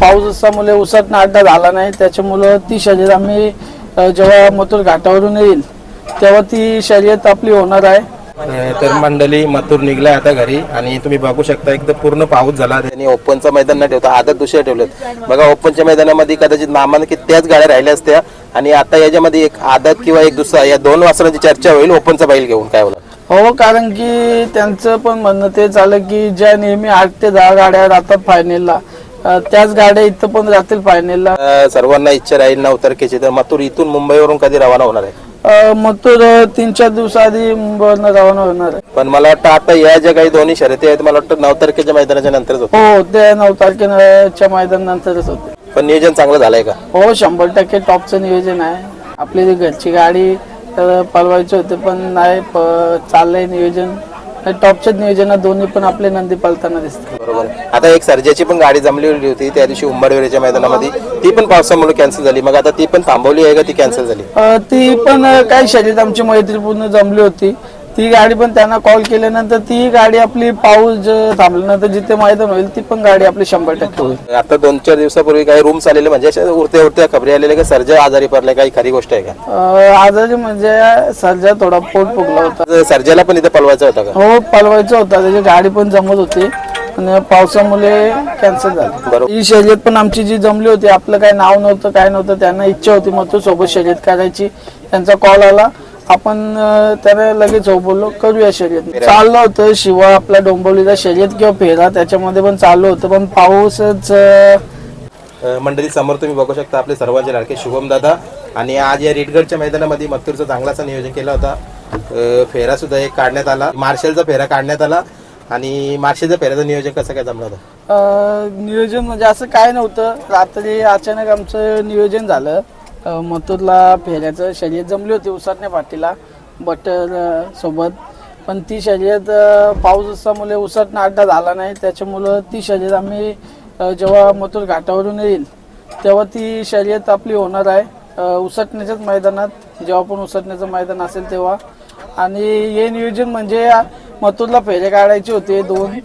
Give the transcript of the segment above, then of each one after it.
पाऊस असल्यामुळे उसात नाडा झाला नाही. त्याच्यामुळं ती शर्यत आम्ही जेव्हा मथुर घाटावरून येईल तेव्हा ती शर्यत आपली होणार आहे. तर मंडळी मथुर निघलाय आता घरी आणि तुम्ही बघू शकता एकदम पूर्ण पाऊस झाला. त्यांनी ओपनचं मैदान न ठेवता आदत दुसऱ्या ठेवलेत. बघा ओपनच्या मैदानामध्ये कदाचित नामांकित त्याच गाड्या राहिल्या असत्या आणि आता याच्यामध्ये एक आदत किंवा एक दुसरा या दोन वासरांची चर्चा होईल ओपनचा बैल घेऊन काय बोला हो कारण की त्यांचं पण म्हणणं तेच आलं की ज्या नेहमी आठ ते दहा गाड्या राहतात फायनलला त्याच गाड्या इथं पण राहतील फायनलला सर्वांना इच्छा राहील ना उतरकेची तर मथुर इथून मुंबईवरून कधी रवाना होणार आहे? मथुर तीन चार दिवसाआधी मुंबईवरनं रवाना होणार आहे. पण मला वाटतं आता या ज्या काही दोन्ही शर्यती आहेत मला वाटतं नऊ तारखेच्या मैदानाच्या नंतरच होतं हो ते नऊ तारखेच्या मैदानानंतरच होते पण नियोजन चांगलं झालंय का? हो शंभर टक्के टॉपचं नियोजन आहे. आपली घरची गाडी तर पळवायची होते पण नाही प- चाललंय नियोजन. टॉपच्याच नियोजनात दोन्ही पण आपले नंदी पळताना दिसतात. बरोबर. आता एक सर्जाची पण गाडी जमलेली होती त्या दिवशी उंबरवेरेच्या मैदानामध्ये. ती पण पावसामुळे कॅन्सल झाली. मग आता ती पण थांबवली आहे का? ती कॅन्सल झाली? अ, ती पण अ, काही शर्यत आमची मैत्रीपूर्ण जमली होती. ती गाडी पण त्यांना कॉल केल्यानंतर ती गाडी आपली पाऊस थांबल्यानंतर जिथे मैदान होईल ती पण गाडी आपली शंभर टक्के होईल. आता दोन चार दिवसापूर्वी काही रूम्स आलेले म्हणजे अशा उरत्या उरत्या खबरी आलेल्या का सर्जा आजारी पडलाय काही खरी गोष्ट आहे का? आजारी म्हणजे सर्जा थोडा पोट फुगला होता. सर्जाला पण इथे पळवायचा होता का? हो पळवायचं होता. त्याची गाडी पण जमत होती. आणि पावसामुळे कॅन्सल झाली. बरोबर. ही शर्यत पण आमची जी जमली होती आपलं काय नाव नव्हतं काय नव्हतं त्यांना इच्छा होती मग तो सोबत शर्यत करायची त्यांचा कॉल आला. आपण त्याला लगेच हो बोललो करूया शर्यत. चाललं होतं शिवा आपला डोंबिवलीचा शर्यत किंवा फेरा त्याच्यामध्ये पण चालू होतं पण पाऊसच मंडळी समोर तुम्ही बघू शकता आपले सर्वांचे लाडके शुभम दादा. आणि आज या रेडगडच्या मैदानामध्ये मथुरचं चांगलासा नियोजन केला होता. फेरा सुद्धा एक काढण्यात आला. मार्शलचा फेरा काढण्यात आला. आणि मार्शलच्या फेऱ्याचं नियोजन कसं काय जमलं होतं? नियोजन म्हणजे असं काय नव्हतं. रात्री अचानक आमचं नियोजन झालं. मथुरला फेऱ्याचं शर्यत जमली होती उसाटण्या पाटीला बटर सोबत. पण ती शर्यत पाऊस असल्यामुळे उसाटणं अड्डा झाला नाही. त्याच्यामुळं ती शर्यत आम्ही जेव्हा मथुर घाटावरून येईल तेव्हा ती शर्यत आपली होणार आहे. उसटण्याच्याच मैदानात जेव्हा पण उसटण्याचं मैदान असेल तेव्हा. आणि हे नियोजन म्हणजे मथुरला फेरे काढायचे होते दोन.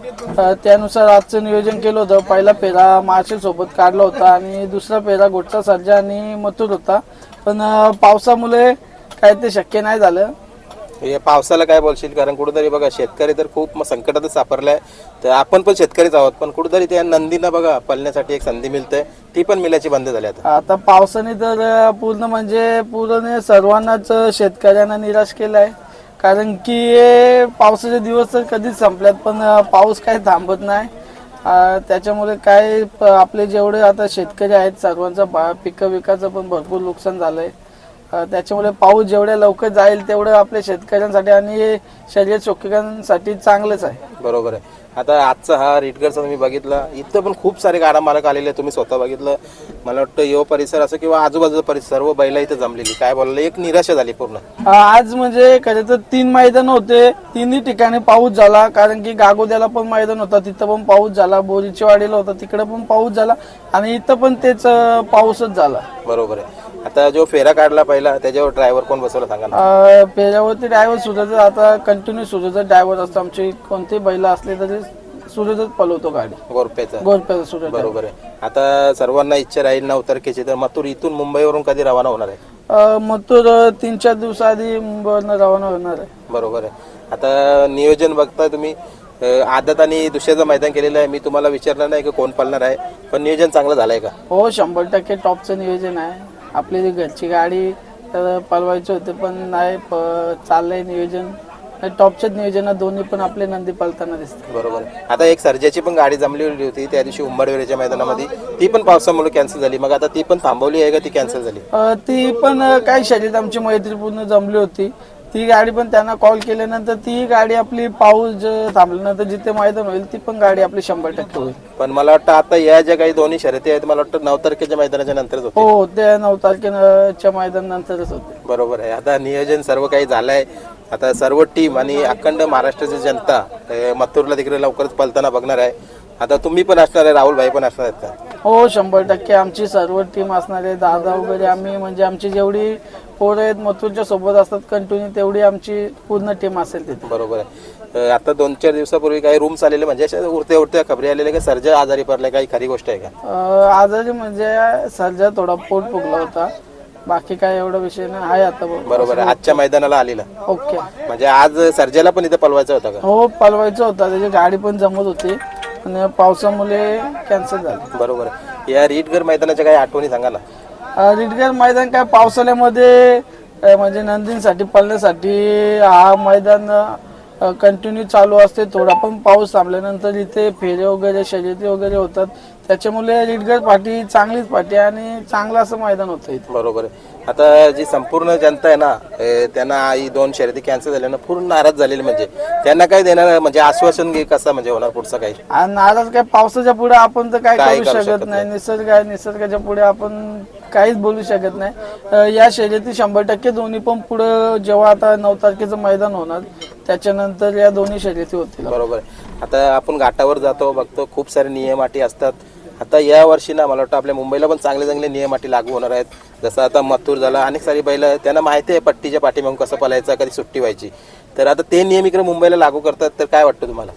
त्यानुसार आजचं नियोजन केलं होतं. पहिला फेरा मार्शल सोबत काढला होता आणि दुसरा फेरा गोट्टा सर्जा आणि मथुर होता. पण पावसामुळे काय ते शक्य नाही झालं. या पावसाला काय बोलशील? कारण कुठेतरी बघा शेतकरी तर खूप संकटातच सापडलाय. तर आपण पण शेतकरीच आहोत पण कुठेतरी त्या नंदीला बघा पळण्यासाठी एक संधी मिळते. ती पण मिलाची बंद झाली आता. आता पावसाने तर पूर्ण म्हणजे पूर्ण सर्वांनाच शेतकऱ्यांना निराश केलं आहे कारण की हे पावसाचे दिवस तर कधीच संपल्यात पण पाऊस काही थांबत नाही. त्याच्यामुळे काय प- आपले जेवढे आता शेतकरी आहेत सर्वांचं बा पिकं विकाचं पण भरपूर नुकसान झालंय. आहे त्याच्यामुळे पाऊस जेवढ्या लवकर जाईल तेवढं आपल्या शेतकऱ्यांसाठी आणि शरीर चौकीकांसाठी चांगलंच आहे. बरोबर आहे. आता आजचा हा रिटगरचा तुम्ही बघितला. इथं पण खूप सारे गाडा मालक आलेले तुम्ही स्वतः बघितलं. मला वाटतं यो परिसर असं किंवा आजूबाजूचा परिसर सर्व बैला इथं जमलेली. काय बोललं एक निराशा झाली पूर्ण. आज म्हणजे खरं तर तीन मैदान होते. तिन्ही ठिकाणी पाऊस झाला कारण की गागोद्याला पण मैदान होता तिथं पण पाऊस झाला. बोरीच्या वाडीला होता तिकडे पण पाऊस झाला. आणि इथं पण तेच अ, पाऊसच झाला. बरोबर आहे. आता जो फेरा काढला पहिला त्याच्यावर ड्रायव्हर कोण बसवला सांगा ना. अ, पेऱ्यावरती ड्रायव्हर सुरज आता कंटिन्यू सुरज ड्रायव्हर असतो. आमची कोणती बैल असले तरी सुरजच पलवतो गाडी. गोरप्याचा गोरप्याचा सुरज बरोबर आहे. आता सर्वांना इच्छा राहील ना उतरकेची तर मथुर इथून मुंबईवरून कधी रवाना होणार आहे? अ, तीन चार दिवसाआधी मुंबईवरनं रवाना होणार आहे. बरोबर आहे. आता नियोजन बघताय तुम्ही. अं, आदत आणि दुसऱ्याचं मैदान केलेलं आहे. मी तुम्हाला विचारलं नाही की कोण पालणार आहे पण नियोजन चांगलं झालंय का? हो शंभर टक्के टॉपचं नियोजन आहे. आपली ती घरची गाडी तर पळवायची होते पण नाही प- चाललंय नियोजन. टॉपच्याच नियोजनात दोन्ही पण आपले नंदी पळताना दिसतात. बरोबर. आता एक सर्जाची पण गाडी जमलेली होती त्या दिवशी उंबरवेरेच्या मैदानामध्ये. ती पण पावसामुळे कॅन्सल झाली. मग आता ती पण थांबवली आहे का? ती कॅन्सल झाली? अ, ती पण अ, काही शर्यत आमची मैत्रीपूर्ण जमली होती. ती गाडी पण त्यांना कॉल केल्यानंतर ती गाडी आपली पाऊस थांबल्यानंतर जिथे मैदान होईल ती पण गाडी आपली शंभर टक्के होईल. पण मला वाटतं आता या ज्या काही दोन्ही शर्यती आहेत मला वाटतं नऊ तारखेच्या मैदानाच्या नंतरच होते हो ते नऊ तारखेच्या मैदान नंतरच होते बरोबर आहे. आता नियोजन सर्व काही झालंय. आता सर्व टीम आणि अखंड महाराष्ट्राची जनता अं, मथुरला तिकडे लवकरच पलताना बघणार आहे. आता तुम्ही पण असणार आहे राहुल भाई पण असणार आहेत का? हो शंभर टक्के आमची सर्व टीम असणार आहे. दादा वगैरे आम्ही म्हणजे आमची जेवढी पोरं आहेत मथुरच्या सोबत असतात कंटिन्यू तेवढी आमची पूर्ण टीम असेल तिथे. बरोबर आहे. आता दोन चार दिवसापूर्वी काही रूम्स आलेले म्हणजे अशा उरत्या उरत्या खबरी आलेल्या की? सर्जा आजारी पडलाय काही खरी गोष्ट आहे का? आजारी म्हणजे सर्जा थोडा पोट फुगला होता. बाकी काय एवढा विषय नाही आहे आता. बरोबर आहे. आजच्या मैदानाला आलेला. ओके. म्हणजे आज सर्जाला पण इथे पलवायचा होता का? हो पलवायचं होता. त्याची गाडी पण जमत होती. आणि पावसामुळे कॅन्सल झाली. बरोबर आहे. या रीटगर मैदानाच्या काही आठवणी सांगा ना रिटगर मैदान काय पावसाळ्यामध्ये म्हणजे नंदींसाठी पळण्यासाठी हा मैदान कंटिन्यू चालू असते. थोडा पण पाऊस थांबल्यानंतर इथे फेरे वगैरे शर्यती वगैरे होतात. त्याच्यामुळे रिटगर पाठी चांगलीच पाठी आहे आणि चांगलं असं मैदान होतं इथे. बरोबर आहे. आता जी संपूर्ण जनता आहे ना त्यांना ही दोन शर्यती कॅन्सल झाल्यानं पूर्ण नाराज झालेली म्हणजे. त्यांना काय देणार म्हणजे आश्वासन घे कसं म्हणजे होणार पुढचं काही? आणि नाराज काय? पावसाच्या पुढे आपण तर काय काय करू शकत शकत नाही. निसर्ग आहे निसर्गाच्या पुढे आपण काहीच बोलू शकत नाही. अं, या शर्यती शंभर टक्के दोन्ही पण पुढे जेव्हा आता नऊ तारखेचं मैदान होणार त्याच्यानंतर या दोन्ही शर्यती होतील. बरोबर आहे. आता आपण घाटावर जातो बघतो खूप सारे नियम अटी असतात. आता या वर्षी ना मला वाटतं आपल्या मुंबईला पण चांगले चांगले नियम अटी लागू होणार आहेत. जसं आता मथुर झाला अनेक सारी बैल त्यांना माहिती आहे पट्टीच्या पाठीमागून कसं पलायचं कधी सुट्टी व्हायची. तर आता ते नियम इकडे मुंबईला लागू करतात तर काय वाटतं तुम्हाला?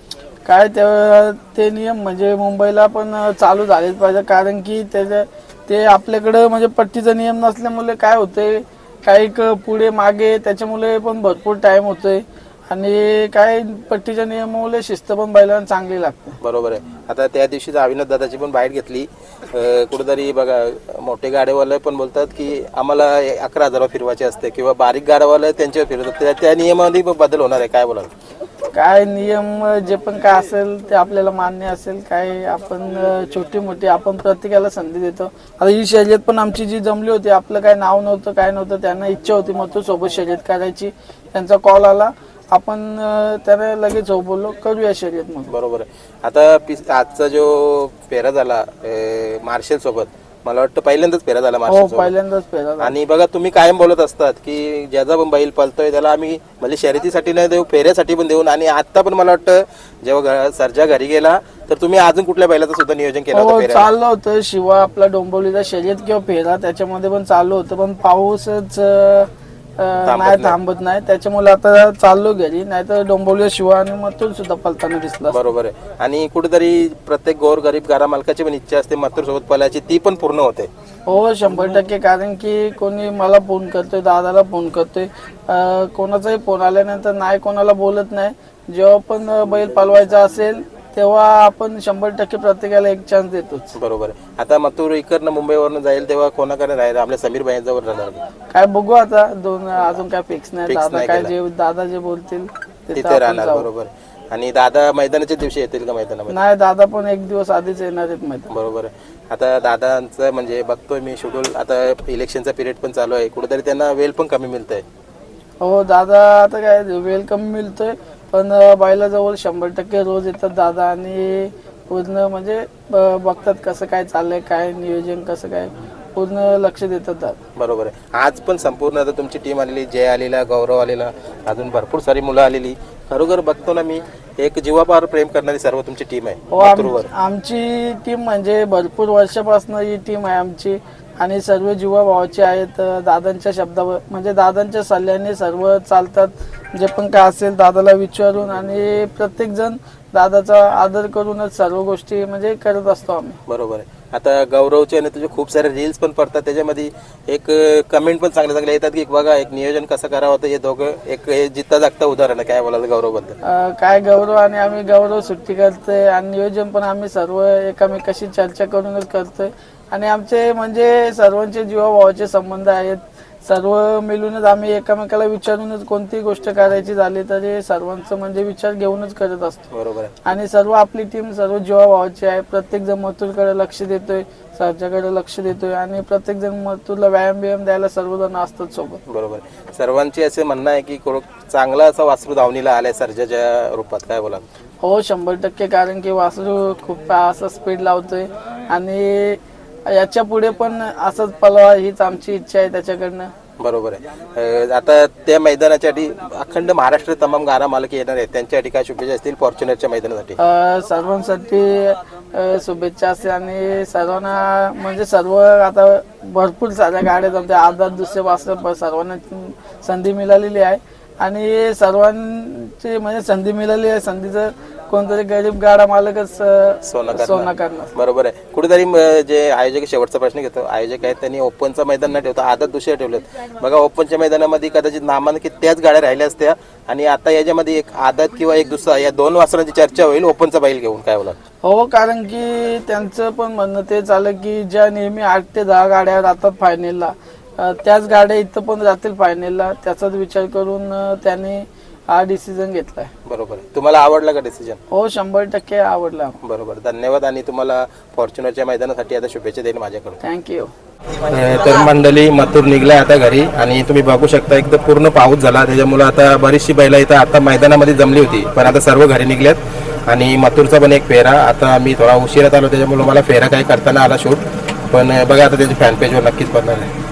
काय ते ते नियम म्हणजे मुंबईला पण चालू झालेच पाहिजे कारण की त्याच्या ते आपल्याकडं म्हणजे पट्टीचा नियम नसल्यामुळे काय होते काही क- पुढे मागे त्याच्यामुळे पण भरपूर टाइम होतोय. आणि काय पट्टीच्या नियमामुळे शिस्त पण बैलांना चांगली लागते. बरोबर आहे. आता त्या दिवशी अविनोद दादाची पण बाईट घेतली. अं, कुठेतरी बघा मोठे गाड्यावाले पण बोलतात की आम्हाला अकरा हजार फिरवायचे असते किंवा बारीक गाड्यावाले त्यांच्यावर फिरवतात. त्या- त्या नियमामध्ये बदल होणार आहे काय बोलाल? काय नियम जे पण काय असेल ते आपल्याला मान्य असेल काय आपण अं, छोटी मोठी आपण प्रत्येकाला संधी देतो. आता ही शर्यत पण आमची जी जमली होती आपलं काय नाव नव्हतं काय नव्हतं त्यांना इच्छा होती मग तो सोबत शर्यत करायची त्यांचा कॉल आला. आपण त्याला लगेच हो बोललो करूया शर्यत म्हणून बरोबर आहे. आता आजचा जो फेरा झाला मार्शल सोबत मला वाटतं पहिल्यांदाच फेरा झाला हो मार्शल सोबत. पहिल्यांदाच पेरा आणि बघा तुम्ही कायम बोलत असतात की ज्याचा पण बैल पळतोय त्याला आम्ही म्हणजे शर्यतीसाठी नाही देऊ फेऱ्यासाठी पण देऊन आणि आता पण मला वाटतं जेव्हा घ- सरजा घरी गेला तर तुम्ही अजून कुठल्या बैलाचं सुद्धा नियोजन केलं होतं हो फेऱ्या चाललं होतं. शिवा आपला डोंबिवलीचा शर्यत किंवा फेरा त्याच्यामध्ये पण चालू होतं. पण पाऊसच अं, अं, नाही थांबत नाही. त्याच्यामुळे आता चाललो घरी. नाहीतर डोंबिवली शिवा आणि मथुर सुद्धा पलताना दिसला बरोबर आहे. आणि कुठेतरी प्रत्येक गोर गरीब घरा मालकाची पण इच्छा असते मथुर सोबत पळायची. ती पण पूर्ण होते. हो शंभर टक्के. कारण की कोणी मला फोन करतोय दादाला फोन करतोय. अं, कोणाचाही फोन आल्यानंतर नाही कोणाला बोलत नाही. जेव्हा पण अं, बैल पालवायचा असेल तेव्हा आपण शंभर टक्के प्रत्येकाला एक चान्स देतोच. बरोबर आहे. आता मथुर इकडनं मुंबईवरनं जाईल तेव्हा कोणाकडे राहील? आपल्या समीर भाईंजवळ राहणार काय बघू आता दोन अजून काय फिक्स नाही. Fix दादा नाही काय. जे दादा जे बोलतील तिथं राहणार. बरोबर आणि दादा मैदानाच्या दिवशी येतील का मैदानामध्ये? नाही दादा पण एक दिवस आधीच येणार आहेत माहिती बरोबर आहे. आता दादांचं म्हणजे बघतोय मी शेड्यूल आता इलेक्शनचा पिरियड पण चालू आहे. कुठेतरी त्यांना वेळ पण कमी मिळतंय. हो दादा आता काय वेलकम मिळतोय. पण बायला जवळ शंभर टक्के रोज येतात दादा आणि पूर्ण म्हणजे ब- बघतात कसं काय चाललंय काय नियोजन कसं काय पूर्ण लक्ष देतात दादा. बरोबर आहे. आज पण संपूर्ण आता तुमची टीम आलेली जय आलेला गौरव आलेला अजून भरपूर सारी मुलं आलेली. खरोखर बघतो ना मी एक जीवापार प्रेम करणारी सर्व तुमची टीम आहे हो आम- मथुरवर. आमची टीम म्हणजे भरपूर वर्षापासून ही टीम आहे आमची. आणि सर्व जीवा भावाचे आहेत दादांच्या शब्दावर म्हणजे दादांच्या सल्ल्याने सर्व चालतात. जे पण काय असेल दादाला विचारून आणि प्रत्येक जण दादाचा आदर करूनच सर्व गोष्टी म्हणजे करत असतो आम्ही. बरोबर आहे. आता गौरवचे आणि तुझे खूप सारे रील्स पण पडतात. त्याच्यामध्ये एक कमेंट पण चांगले चांगले येतात की बघा एक नियोजन कसं करावं होतं? हे दोघं एक हे जित्ता जागता उदाहरण आहे. काय बोलायला गौरवबद्दल? काय गौरव आणि आम्ही गौरव सुट्टी करतोय. आणि नियोजन पण आम्ही सर्व एकामेकाशी चर्चा करूनच करतोय. आणि आमचे म्हणजे सर्वांचे जीवाभावाचे संबंध आहेत. सर्व मिळूनच आम्ही एकामेकाला विचारूनच कोणती गोष्ट करायची झाली तरी सर्वांचं म्हणजे विचार घेऊनच करत असतो. बरोबर आहे. आणि सर्व आपली टीम सर्व जीवाभावाची आहे. प्रत्येक जण मथुरकडे लक्ष देतोय सरच्याकडे लक्ष देतोय आणि प्रत्येक जण मथुरला व्यायाम बियाम द्यायला सर्वजण असतात सोबत. बरोबर आहे. सर्वांचे असे म्हणणं आहे की कोण- चांगला असा वासरू धावणीला आलाय सर्जाच्या रूपात. काय बोला हो शंभर टक्के. कारण की वासरू खूप असं स्पीड लावतोय. आणि याच्यापुढे पण असंच पलवा हीच आमची इच्छा आहे त्याच्याकडनं. बरोबर आहे. अं, आता त्या आधी अखंड महाराष्ट्र तमाम गारा मालक येणार आहेत. त्यांच्यासाठी काय शुभेच्छा असतील फॉर्च्युनरच्या मैदानासाठी. अं, सर्वांसाठी अं, शुभेच्छा असतील आणि सर्वांना म्हणजे सर्व आता भरपूर साऱ्या गाड्या जमते आधार दुसरे वासर सर्वांना संधी मिळालेली आहे. आणि सर्वांची म्हणजे संधी मिळाली आहे. संधीचं कोणतरी गरीब गाडा मालकच अं, सोनं करणार. सोनं करणार. बरोबर आहे. कुठेतरी म, जे आयोजक शेवटचा प्रश्न घेतो. आयोजक आहेत त्यांनी ओपनचं मैदान न ठेवता आदत दुसरे ठेवलेत. बघा ओपनच्या मैदानामध्ये कदाचित नामांकित त्याच गाड्या राहिल्या असत्या. आणि आता याच्यामध्ये एक आदत किंवा एक दुसरा या दोन वासरांची चर्चा होईल. ओपनचा बैल घेऊन काय होणार? हो कारण की त्यांचं पण म्हणणं तेच आलं की ज्या नेहमी आठ ते दहा गाड्या राहतात फायनलला त्याच गाड्या इथं पण राहतील फायनलला त्याचाच विचार करून अं, त्यांनी हा डिसिजन घेतलाय. बरोबर आहे. तुम्हाला आवडला का डिसिजन हो शंभर टक्के आवडला. बरोबर. धन्यवाद आणि तुम्हाला फॉर्च्युनरच्या मैदानासाठी आता शुभेच्छा देईल माझ्याकडून. थँक्यू तर मंडळी मथुर निघलाय आता घरी आणि तुम्ही बघू शकता एकदम पूर्ण पाऊस झाला. त्याच्यामुळे आता बरीचशी बैला इथं आता मैदानामध्ये जमली होती. पण आता सर्व घरी निघल्यात आणि मथुरचा पण एक फेरा. आता मी थोडा उशिरात आलो त्याच्यामुळे मला फेरा काही करताना आला शूट. पण बघा आता त्याची फॅन पेजवर नक्कीच पडणार आहे.